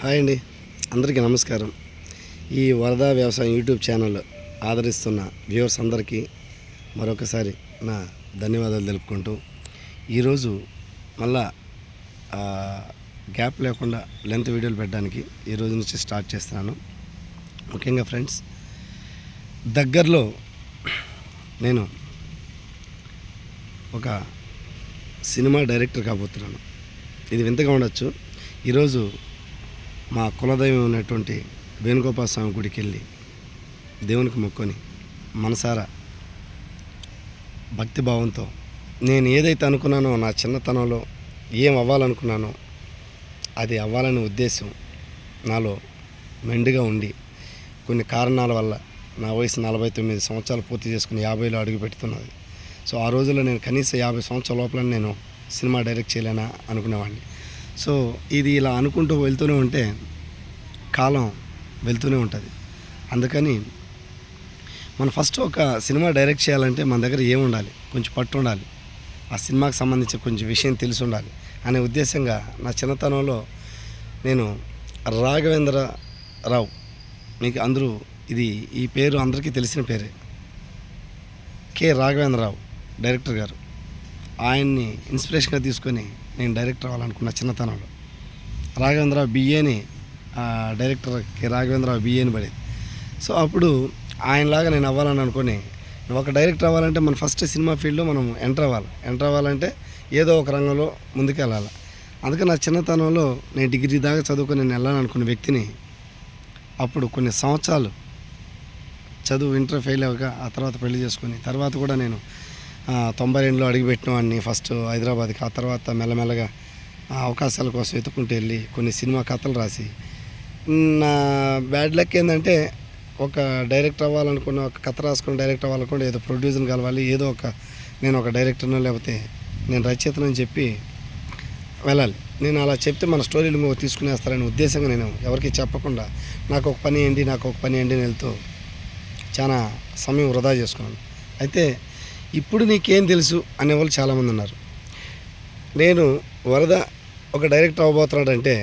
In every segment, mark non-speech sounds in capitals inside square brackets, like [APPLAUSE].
Hi అండి. అందరికీ నమస్కారం. ఈ వరద వ్యవసాయం యూట్యూబ్ ఛానల్ ఆదరిస్తున్న వ్యూవర్స్ అందరికీ మరొకసారి నా ధన్యవాదాలు తెలుపుకుంటూ ఈరోజు మళ్ళా గ్యాప్ లేకుండా లెంత్ వీడియోలు పెట్టడానికి ఈ రోజు నుంచి స్టార్ట్ చేస్తున్నాను. ముఖ్యంగా ఫ్రెండ్స్ దగ్గరలో నేను ఒక సినిమా డైరెక్టర్ కాబోతున్నాను. ఇది వింతగా ఉండొచ్చు. ఈరోజు మా కులదైవం ఉన్నటువంటి వేణుగోపాల స్వామి గుడికి వెళ్ళి దేవునికి మొక్కొని మనసారా భక్తి భావంతో నేను ఏదైతే అనుకున్నానో నా చిన్నతనంలో ఏం అవ్వాలనుకున్నానో అది అవ్వాలనే ఉద్దేశం నాలో మెండుగా ఉండి కొన్ని కారణాల వల్ల నా వయసు నలభై తొమ్మిది సంవత్సరాలు పూర్తి చేసుకుని యాభైలో అడుగు పెడుతున్నది. సో ఆ రోజుల్లో నేను కనీసం యాభై సంవత్సరాల లోపల నేను సినిమా డైరెక్ట్ చేయలేనా అనుకునేవాడిని. సో ఇది ఇలా అనుకుంటూ వెళ్తూనే ఉంటే కాలం వెళ్తూనే ఉంటుంది. అందుకని మనం ఫస్ట్ ఒక సినిమా డైరెక్ట్ చేయాలంటే మన దగ్గర ఏముండాలి? కొంచెం పట్టు ఉండాలి. ఆ సినిమాకి సంబంధించి కొంచెం విషయం తెలిసి ఉండాలి అనే ఉద్దేశంగా నా చిన్నతనంలో నేను రాఘవేంద్ర రావు మీకు అందరూ ఇది ఈ పేరు అందరికీ తెలిసిన పేరే. కె రాఘవేంద్రరావు డైరెక్టర్ గారు. ఆయన్ని ఇన్స్పిరేషన్గా తీసుకొని నేను డైరెక్టర్ అవ్వాలనుకున్న చిన్నతనంలో. రాఘవేంద్ర బిఏని డైరెక్టర్ రాఘవేంద్ర బిఏని పడేది. సో అప్పుడు ఆయనలాగా నేను అవ్వాలని అనుకుని ఒక డైరెక్టర్ అవ్వాలంటే మనం ఫస్ట్ సినిమా ఫీల్డ్లో మనం ఎంటర్ అవ్వాలి. ఎంటర్ అవ్వాలంటే ఏదో ఒక రంగంలో ముందుకు వెళ్ళాలి అందుకే నా చిన్నతనంలో నేను డిగ్రీ దాకా చదువుకొని నేను వెళ్ళాలనుకున్న వ్యక్తిని అప్పుడు కొన్ని సంవత్సరాలు చదువు ఇంటర్ ఫెయిల్ అవ్వక ఆ తర్వాత పెళ్ళి చేసుకుని తర్వాత కూడా నేను తొంభై రెండులో అడుగుపెట్టిన వాడిని ఫస్ట్ హైదరాబాద్కి ఆ తర్వాత మెల్లమెల్లగా అవకాశాల కోసం వెతుక్కుంటూ వెళ్ళి కొన్ని సినిమా కథలు రాసి. నా బ్యాడ్ లక్ ఏంటంటే ఒక డైరెక్టర్ అవ్వాలనుకున్న ఒక కథ రాసుకుని డైరెక్టర్ అవ్వాలనుకుంటే ఏదో ప్రొడ్యూసర్ కలవాలి ఏదో ఒక నేను ఒక డైరెక్టర్నో లేకపోతే నేను రచయితనని చెప్పి వెళ్ళాలి. నేను అలా చెప్తే మన స్టోరీలు ఇంకో తీసుకునేస్తారనే ఉద్దేశంగా నేను ఎవరికి చెప్పకుండా నాకు ఒక పని ఏంటి నాకు ఒక పని ఏంటి అని వెళ్తూ చాలా సమయం వృధా చేసుకున్నాను. అయితే ఇప్పుడు నీకేం తెలుసు అనేవాళ్ళు చాలామంది ఉన్నారు. నేను వరద ఒక డైరెక్టర్ అవ్వబోతున్నాడంటే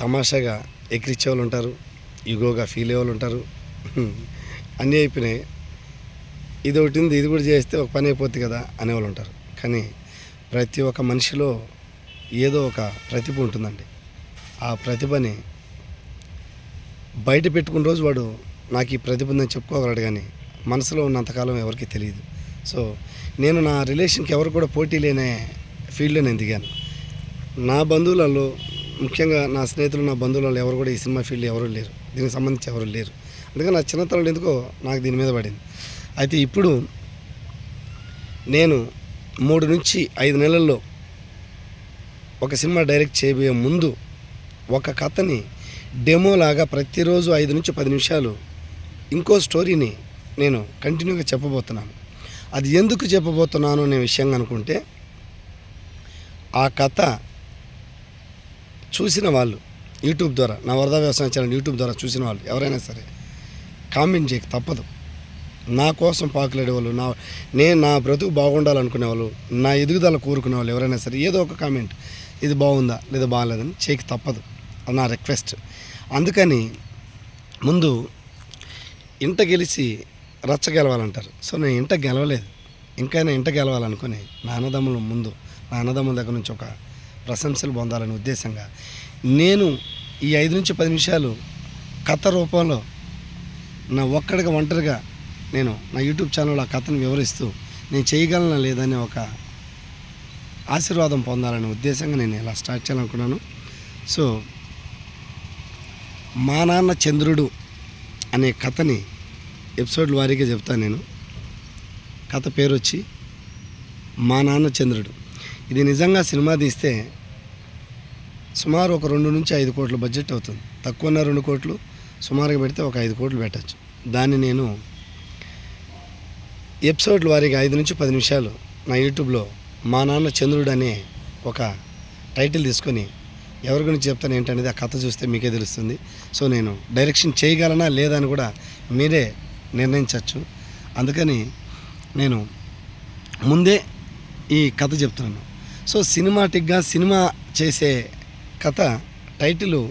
తమాషాగా ఎక్కిరిచ్చే వాళ్ళు ఉంటారు ఇగోగా ఫీల్ అయ్యే వాళ్ళు ఉంటారు అన్నీ అయిపోయినాయి. ఇది ఒకటి ఉంది ఇది కూడా చేస్తే ఒక పని అయిపోద్ది కదా అనేవాళ్ళు ఉంటారు. కానీ ప్రతి ఒక్క మనిషిలో ఏదో ఒక ప్రతిభ ఉంటుందండి. ఆ ప్రతిభని బయట పెట్టుకున్న రోజు వాడు నాకు ఈ ప్రతిభ ఉందని చెప్పుకోగలడు కానీ మనసులో ఉన్నంతకాలం ఎవరికి తెలియదు. సో నేను నా రిలేషన్కి ఎవరు కూడా పోటీ లేనే ఫీల్డ్లో నేను దిగాను. నా బంధువులలో ముఖ్యంగా నా స్నేహితులు నా బంధువులలో ఎవరు కూడా ఈ సినిమా ఫీల్డ్ ఎవరు లేరు. దీనికి సంబంధించి ఎవరు లేరు. అందుకని నా చిన్నతనంలో ఎందుకో నాకు దీని మీద పడింది. అయితే ఇప్పుడు నేను మూడు నుంచి ఐదు నెలల్లో ఒక సినిమా డైరెక్ట్ చేయబోయే ముందు ఒక కథని డెమో లాగా ప్రతిరోజు ఐదు నుంచి పది నిమిషాలు ఇంకో స్టోరీని నేను కంటిన్యూగా చెప్పబోతున్నాను. అది ఎందుకు చెప్పబోతున్నాను అనే విషయం అనుకుంటే ఆ కథ చూసిన వాళ్ళు యూట్యూబ్ ద్వారా నా వరద వ్యవసాయం ఛానల్ యూట్యూబ్ ద్వారా చూసిన వాళ్ళు ఎవరైనా సరే కామెంట్ చేయక తప్పదు. నా కోసం పాకులాడే వాళ్ళు నా నేను నా బ్రతుకు బాగుండాలనుకునే వాళ్ళు నా ఎదుగుదల కోరుకునే వాళ్ళు ఎవరైనా సరే ఏదో ఒక కామెంట్ ఇది బాగుందా లేదా బాగాలేదని చేయక తప్పదు. నా రిక్వెస్ట్. అందుకని ముందు ఇంట గెలిచి రచ్చ గెలవాలంటారు. సో నేను ఇంట గెలవలేదు. ఇంకా నేను ఇంట గెలవాలనుకుని నాన్నదమ్ముల ముందు నాన్నదమ్ముల దగ్గర నుంచి ఒక ప్రశంసలు పొందాలనే ఉద్దేశంగా నేను ఈ ఐదు నుంచి పది నిమిషాలు కథ రూపంలో నా ఒక్కడిగా ఒంటరిగా నేను నా యూట్యూబ్ ఛానల్లో ఆ కథను వివరిస్తూ నేను చేయగలనా లేదనే ఒక ఆశీర్వాదం పొందాలనే ఉద్దేశంగా నేను ఇలా స్టార్ట్ చేయాలనుకున్నాను. సో మా నాన్న చంద్రుడు అనే కథని ఎపిసోడ్ వారీగా చెప్తాను నేను. కథ పేరు వచ్చి మా నాన్న చంద్రుడు. ఇది నిజంగా సినిమా తీస్తే సుమారు ఒక రెండు నుంచి ఐదు కోట్ల బడ్జెట్ అవుతుంది. తక్కువన్న రెండు కోట్లు సుమారుగా పెడితే ఒక ఐదు కోట్లు పెట్టచ్చు. దాన్ని నేను ఎపిసోడ్ల వారీగా ఐదు నుంచి పది నిమిషాలు నా యూట్యూబ్లో మా నాన్న చంద్రుడు అనే ఒక టైటిల్ తీసుకొని ఎవరి గురించి చెప్తాను ఏంటనేది ఆ కథ చూస్తే మీకే తెలుస్తుంది. సో నేను డైరెక్షన్ చేయగలనా లేదా అని కూడా మీరే నిర్ణయించవచ్చు. అందుకని నేను ముందే ఈ కథ చెప్తున్నాను. సో సినిమాటిక్గా సినిమా చేసే కథ టైటిల్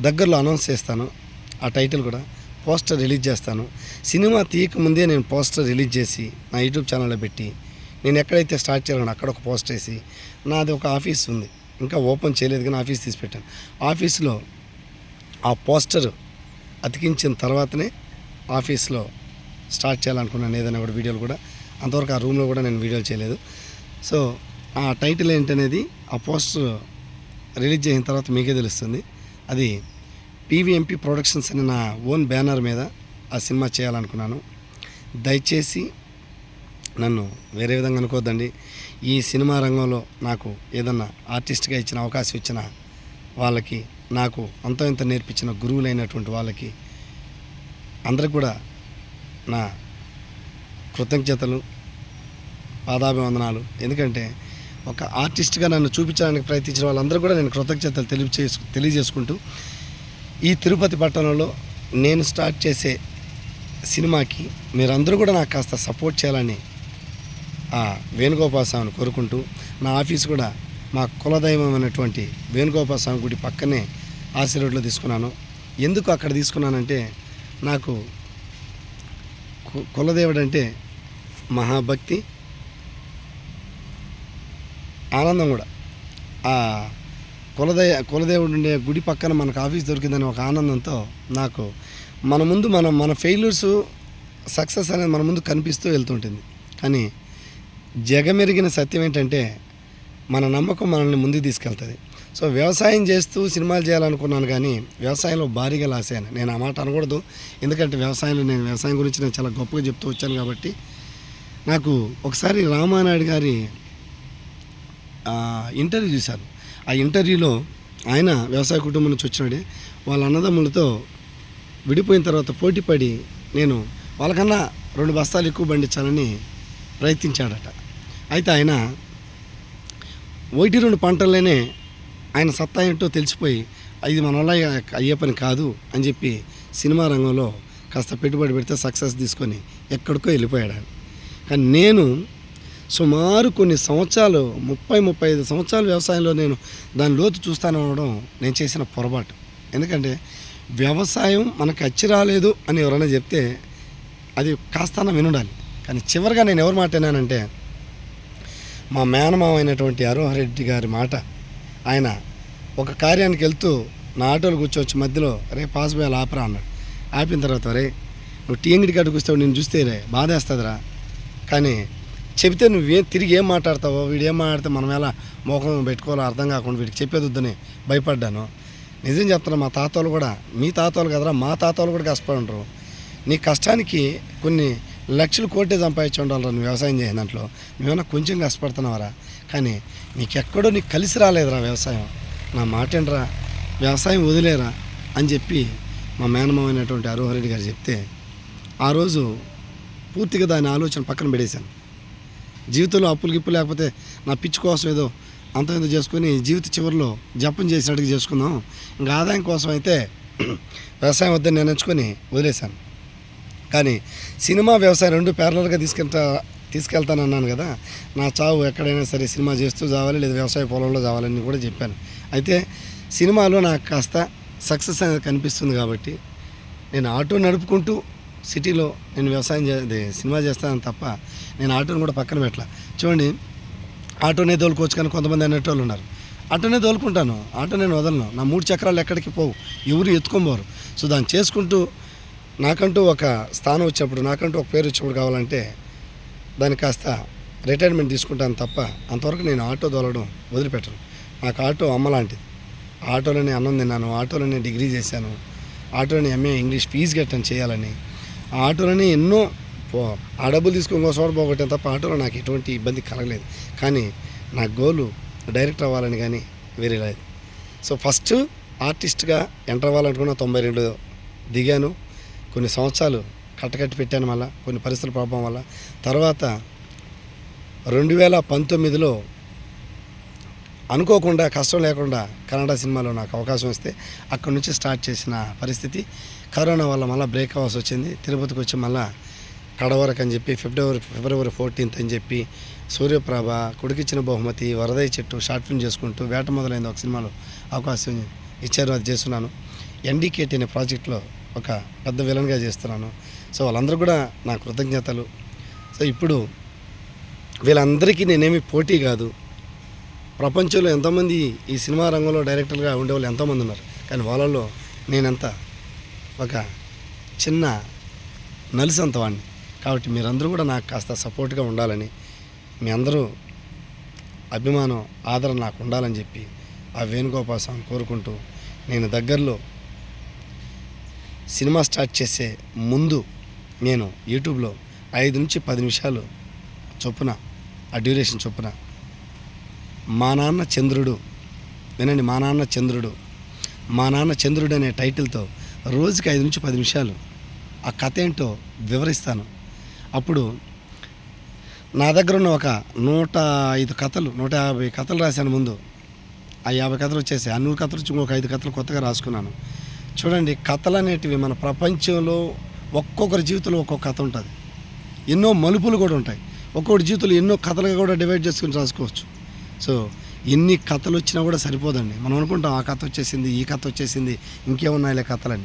దగ్గరలో అనౌన్స్ చేస్తాను. ఆ టైటిల్ కూడా పోస్టర్ రిలీజ్ చేస్తాను. సినిమా తీయక ముందే నేను పోస్టర్ రిలీజ్ చేసి నా యూట్యూబ్ ఛానల్లో పెట్టి నేను ఎక్కడైతే స్టార్ట్ చేయాలని అక్కడ ఒక పోస్టర్ వేసి నాది ఒక ఆఫీస్ ఉంది. ఇంకా ఓపెన్ చేయలేదు కానీ ఆఫీస్ తీసి పెట్టాను. ఆఫీస్లో ఆ పోస్టర్ అతికించిన తర్వాతనే ఆఫీస్లో స్టార్ట్ చేయాలనుకున్నాను ఏదైనా కూడా వీడియోలు కూడా. అంతవరకు ఆ రూమ్లో కూడా నేను వీడియోలు చేయలేదు. సో ఆ టైటిల్ ఏంటనేది ఆ పోస్టర్ రిలీజ్ చేసిన తర్వాత మీకే తెలుస్తుంది. అది పీవీఎంపీ ప్రొడక్షన్స్ అనే నా ఓన్ బ్యానర్ మీద ఆ సినిమా చేయాలనుకున్నాను. దయచేసి నన్ను వేరే విధంగా అనుకోవద్దండి ఈ సినిమా రంగంలో నాకు ఏదన్నా ఆర్టిస్ట్గా ఇచ్చిన అవకాశం ఇచ్చిన వాళ్ళకి నాకు అంత ఇంత నేర్పించిన గురువులైనటువంటి వాళ్ళకి అందరికి కూడా నా కృతజ్ఞతలు పాదాభివందనాలు. ఎందుకంటే ఒక ఆర్టిస్ట్గా నన్ను చూపించడానికి ప్రయత్నించిన వాళ్ళందరూ కూడా నేను కృతజ్ఞతలు తెలియజేసు తెలియజేసుకుంటూ ఈ తిరుపతి పట్టణంలో నేను స్టార్ట్ చేసే సినిమాకి మీరందరూ కూడా నాకు కాస్త సపోర్ట్ చేయాలని ఆ వేణుగోపాల స్వామిని కోరుకుంటూ నా ఆఫీస్ కూడా మా కులదైవమైనటువంటి వేణుగోపాల స్వామి గుడి పక్కనే ఆర్సీ రోడ్లో తీసుకున్నాను. ఎందుకు అక్కడ తీసుకున్నానంటే నాకు కు- కులదేవుడు అంటే మహాభక్తి ఆనందం కూడా. ఆ కులదే కులదేవుడు ఉండే గుడి పక్కన మనకు ఆఫీస్ దొరికిందని ఒక ఆనందంతో నాకు మన ముందు మనం మన ఫెయిల్యూర్స్ సక్సెస్ అనేది మన ముందు కనిపిస్తూ వెళ్తుంటుంది. కానీ జగమెరిగిన సత్యం ఏంటంటే మన నమ్మకం మనల్ని ముందుకు తీసుకెళ్తుంది. సో వ్యవసాయం చేస్తూ సినిమాలు చేయాలనుకున్నాను కానీ వ్యవసాయంలో భారీగా లాస్ అయ్యాను. నేను ఆ మాట అనకూడదు. ఎందుకంటే వ్యవసాయంలో నేను వ్యవసాయం గురించి నేను చాలా గొప్పగా చెప్తూ వచ్చాను కాబట్టి నాకు ఒకసారి రామానాయుడు గారి ఇంటర్వ్యూ చూశాను. ఆ ఇంటర్వ్యూలో ఆయన వ్యవసాయ కుటుంబం నుంచి వచ్చినాడే. వాళ్ళ అన్నదమ్ములతో విడిపోయిన తర్వాత పోటీపడి నేను వాళ్ళకన్నా రెండు బస్తాలు ఎక్కువ పండించాలని ప్రయత్నించాడట. అయితే ఆయన ఒకటి రెండు పంటల్లోనే ఆయన సత్తా ఏంటో తెలిసిపోయి ఇది మన వల్ల అయ్యే పని కాదు అని చెప్పి సినిమా రంగంలో కాస్త పెట్టుబడి పెడితే సక్సెస్ తీసుకొని ఎక్కడికో వెళ్ళిపోయాడు కానీ నేను సుమారు కొన్ని సంవత్సరాలు ముప్పై ముప్పై ఐదు సంవత్సరాలు వ్యవసాయంలో నేను దాని లోతు చూస్తాను అనడం నేను చేసిన పొరపాటు. ఎందుకంటే వ్యవసాయం మనకు అచ్చి రాలేదు అని ఎవరైనా చెప్తే అది కాస్తాన వినుండాలి. కానీ చివరిగా నేను ఎవరి మాట విన్నానంటే మా మేనమామ అయినటువంటి అరుణరెడ్డి గారి మాట. ఆయన ఒక కార్యానికి వెళ్తూ నా ఆటోలు కూర్చోవచ్చు మధ్యలో రే పాస్ బాయ్ ఆపరా అన్నాడు. ఆపిన తర్వాత రే నువ్వు టీ అంగడి కాడికి వస్తావు నేను చూస్తే రే బాధేస్తుందిరా. కానీ చెబితే నువ్వేం తిరిగి ఏం మాట్లాడతావో వీడు ఏం మాట్లాడితే మనం ఎలా మోకం పెట్టుకోవాలో అర్థం కాకుండా వీడికి చెప్పేదొద్దని భయపడ్డాను. నిజం చెప్తున్నా మా తాతలు కూడా మీ తాతలు కదరా మా తాతలు కూడా కష్టపడి ఉంటారు. నీ కష్టానికి కొన్ని లక్షలు కోటే సంపాదించి ఉండాలి నువ్వు వ్యవసాయం చేసిన దాంట్లో. మేమన్నా కొంచెం కష్టపడుతున్నావరా? కానీ నీకెక్కడో నీకు కలిసి రాలేదురా వ్యవసాయం. నా మాట ఏంట్రా వ్యవసాయం వదిలేరా? అని చెప్పి మా మేనమామైనటువంటి అరోహరెడ్డి గారు చెప్తే ఆ రోజు పూర్తిగా దాని ఆలోచన పక్కన పెడేశాను. జీవితంలో అప్పులు గిప్పు లేకపోతే నా పిచ్చి కోసం ఏదో అంత ఏదో చేసుకుని జీవిత చివరిలో జపం చేసినట్టుగా చేసుకుందాం. ఇంకా ఆదాయం కోసం అయితే [CLEARS THROAT] వ్యవసాయం వద్దని నేను ఎంచుకొని వదిలేశాను. కానీ సినిమా వ్యవసాయం రెండు ప్యారలర్గా తీసుకెళ్తా తీసుకెళ్తానన్నాను కదా. నా చావు ఎక్కడైనా సరే సినిమా చేస్తూ చావాలి లేదా వ్యవసాయ పొలంలో చావాలని కూడా చెప్పాను. అయితే సినిమాలో నాకు కాస్త సక్సెస్ అనేది కనిపిస్తుంది కాబట్టి నేను ఆటో నడుపుకుంటూ సిటీలో నేను వ్యవసాయం చే సినిమా చేస్తాను తప్ప నేను ఆటోని కూడా పక్కన పెట్టలా. చూడండి ఆటోనే తోలుకోవచ్చు కానీ కొంతమంది అనేటోళ్ళు ఉన్నారు. ఆటోనే తోలుకుంటాను ఆటో నేను వదలను. నా మూడు చక్రాలు ఎక్కడికి పోవు ఎవరు ఎత్తుకోబోరు సో దాన్ని చేసుకుంటూ నాకంటూ ఒక స్థానం వచ్చినప్పుడు నాకంటూ ఒక పేరు వచ్చినప్పుడు కావాలంటే దాన్ని కాస్త రిటైర్మెంట్ తీసుకుంటాను తప్ప అంతవరకు నేను ఆటో తోలడం వదిలిపెట్టను. నాకు ఆటో అమ్మ లాంటిది. ఆటోలోనే అన్నం తిన్నాను ఆటోలోనే డిగ్రీ చేశాను ఆటోలోనే ఎంఏ ఇంగ్లీష్ ఫీజు కట్టని చేయాలని ఆ ఆటోలోనే ఎన్నో పో ఆ డబ్బులు తీసుకొని కోసం పోగొట్టాను తప్ప ఆటోలో నాకు ఎటువంటి ఇబ్బంది కలగలేదు. కానీ నా గోలు డైరెక్టర్ అవ్వాలని కానీ వేరే లేదు. సో ఫస్ట్ ఆర్టిస్ట్గా ఎంటర్ అవ్వాలనుకున్న తొంభై రెండు దిగాను. కొన్ని సంవత్సరాలు కట్టకట్టి పెట్టాను వల్ల కొన్ని పరిస్థితుల ప్రభావం వల్ల. తర్వాత రెండు వేల పంతొమ్మిదిలో అనుకోకుండా కష్టం లేకుండా కన్నడ సినిమాలో నాకు అవకాశం వస్తే అక్కడి నుంచి స్టార్ట్ చేసిన పరిస్థితి. కరోనా వల్ల మళ్ళీ బ్రేక్ అవ్వాల్సి వచ్చింది. తిరుపతికి వచ్చి మళ్ళీ కడవరకు అని చెప్పి ఫిబ్రవరి ఫిబ్రవరి ఫోర్టీన్త్ అని చెప్పి సూర్యప్రభ కొడుకిచ్చిన బహుమతి వరదయ్య చెట్టు షార్ట్ ఫిల్మ్ చేసుకుంటూ వేట మొదలైంది ఒక సినిమాలో అవకాశం ఇచ్చారు. అది చేస్తున్నాను. ఎన్డీకేటీ అనే ప్రాజెక్ట్లో ఒక పెద్ద విలన్గా చేస్తున్నాను. సో వాళ్ళందరూ కూడా నా కృతజ్ఞతలు. సో ఇప్పుడు వీళ్ళందరికీ నేనేమి పోటీ కాదు. ప్రపంచంలో ఎంతోమంది ఈ సినిమా రంగంలో డైరెక్టర్గా ఉండేవాళ్ళు ఎంతోమంది ఉన్నారు. కానీ వాళ్ళలో నేనంత ఒక చిన్న నలిసంత వాడిని కాబట్టి మీరందరూ కూడా నాకు కాస్త సపోర్ట్గా ఉండాలని మీ అందరూ అభిమానం ఆదరణ నాకు ఉండాలని చెప్పి ఆ వేణుగోపాల్ స్వామిని కోరుకుంటూ నేను దగ్గరలో సినిమా స్టార్ట్ చేసే ముందు నేను యూట్యూబ్లో ఐదు నుంచి పది నిమిషాలు చొప్పున ఆ డ్యూరేషన్ చొప్పున మా నాన్న చంద్రుడు వినండి మా నాన్న చంద్రుడు మా నాన్న చంద్రుడు అనే టైటిల్తో రోజుకి ఐదు నుంచి పది నిమిషాలు ఆ కథ ఏంటో వివరిస్తాను. అప్పుడు నా దగ్గర ఉన్న ఒక నూట ఐదు కథలు నూట యాభై కథలు రాశాను ముందు. ఆ యాభై కథలు వచ్చేసి ఆ నూరు కథలు వచ్చి ఇంకొక ఐదు కథలు కొత్తగా రాసుకున్నాను. చూడండి కథలు అనేటివి మన ప్రపంచంలో ఒక్కొక్కరి జీవితంలో ఒక్కొక్క కథ ఉంటుంది. ఎన్నో మలుపులు కూడా ఉంటాయి. ఒక్కొక్కటి జీవితంలో ఎన్నో కథలుగా కూడా డివైడ్ చేసుకుని రాసుకోవచ్చు. సో ఎన్ని కథలు వచ్చినా కూడా సరిపోదండి. మనం అనుకుంటాం ఆ కథ వచ్చేసింది ఈ కథ వచ్చేసింది ఇంకేమున్నాయిలే కథలని.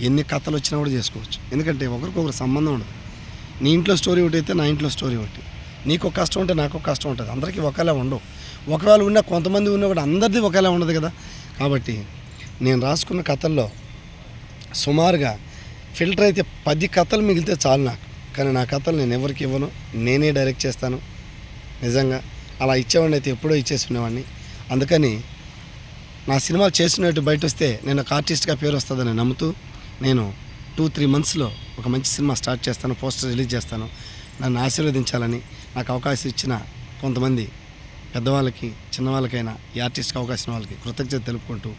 ఎన్ని కథలు వచ్చినా కూడా చేసుకోవచ్చు. ఎందుకంటే ఒకరికొకరు సంబంధం ఉండదు. నీ ఇంట్లో స్టోరీ ఒకటి అయితే నా ఇంట్లో స్టోరీ ఒకటి. నీకు ఒక కష్టం ఉంటే నాకు ఒక కష్టం ఉంటుంది. అందరికీ ఒకేలా ఉండవు. ఒకవేళ ఉన్నా కొంతమంది ఉన్నా కూడా అందరిది ఒకేలా ఉండదు కదా. కాబట్టి నేను రాసుకున్న కథల్లో సుమారుగా ఫిల్టర్ అయితే పది కథలు మిగిలితే చాలు నాకు. కానీ నా కథలు నేను ఎవరికి ఇవ్వను నేనే డైరెక్ట్ చేస్తాను. నిజంగా అలా ఇచ్చేవాడిని అయితే ఎప్పుడో ఇచ్చేసుకునేవాడిని. అందుకని నా సినిమాలు చేసినట్టు బయట వస్తే నేను ఒక ఆర్టిస్ట్గా పేరు వస్తుందని నమ్ముతూ నేను టూ త్రీ మంత్స్లో ఒక మంచి సినిమా స్టార్ట్ చేస్తాను పోస్టర్ రిలీజ్ చేస్తాను. నన్ను ఆశీర్వదించాలని నాకు అవకాశం ఇచ్చిన కొంతమంది పెద్దవాళ్ళకి చిన్నవాళ్ళకైనా ఈ ఆర్టిస్ట్కి అవకాశం వాళ్ళకి కృతజ్ఞత తెలుపుకుంటూ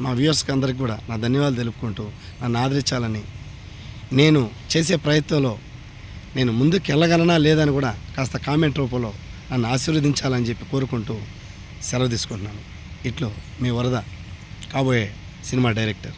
మా వ్యూవర్స్కి అందరికి కూడా నా ధన్యవాదాలు తెలుపుకుంటూ నన్ను ఆదరించాలని నేను చేసే ప్రయత్నంలో నేను ముందుకు వెళ్ళగలనా లేదని కూడా కాస్త కామెంట్ రూపంలో నన్ను ఆశీర్వదించాలని చెప్పి కోరుకుంటూ సెలవు తీసుకుంటున్నాను. ఇట్లో మీ వరద కాబోయే సినిమా డైరెక్టర్.